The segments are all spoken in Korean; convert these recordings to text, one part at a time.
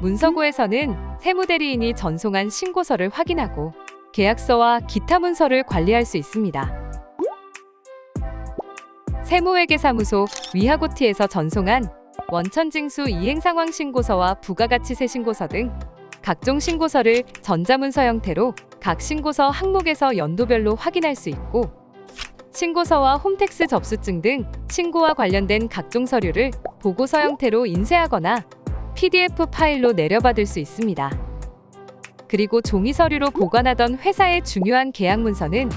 문서고에서는 세무대리인이 전송한 신고서를 확인하고 계약서와 기타 문서를 관리할 수 있습니다. 세무회계사무소 위하고티에서 전송한 원천징수 이행상황 신고서와 부가가치세 신고서 등 각종 신고서를 전자문서 형태로 각 신고서 항목에서 연도별로 확인할 수 있고 신고서와 홈택스 접수증 등 신고와 관련된 각종 서류를 보고서 형태로 인쇄하거나 PDF 파일로 내려받을 수 있습니다. 그리고 종이 서류로 보관하던 회사의 중요한 계약 문서는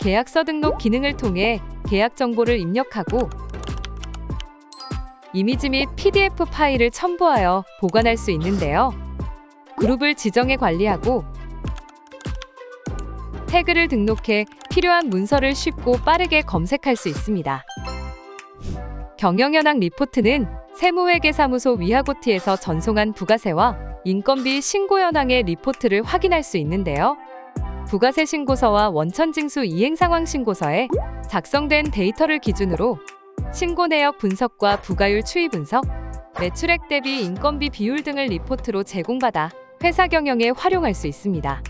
계약서 등록 기능을 통해 계약 정보를 입력하고 이미지 및 PDF 파일을 첨부하여 보관할 수 있는데요. 그룹을 지정해 관리하고 태그를 등록해 필요한 문서를 쉽고 빠르게 검색할 수 있습니다. 경영현황 리포트는 세무회계사무소 위하고티에서 전송한 부가세와 인건비 신고 현황의 리포트를 확인할 수 있는데요. 부가세 신고서와 원천징수 이행 상황 신고서에 작성된 데이터를 기준으로 신고 내역 분석과 부가율 추이 분석, 매출액 대비 인건비 비율 등을 리포트로 제공받아 회사 경영에 활용할 수 있습니다.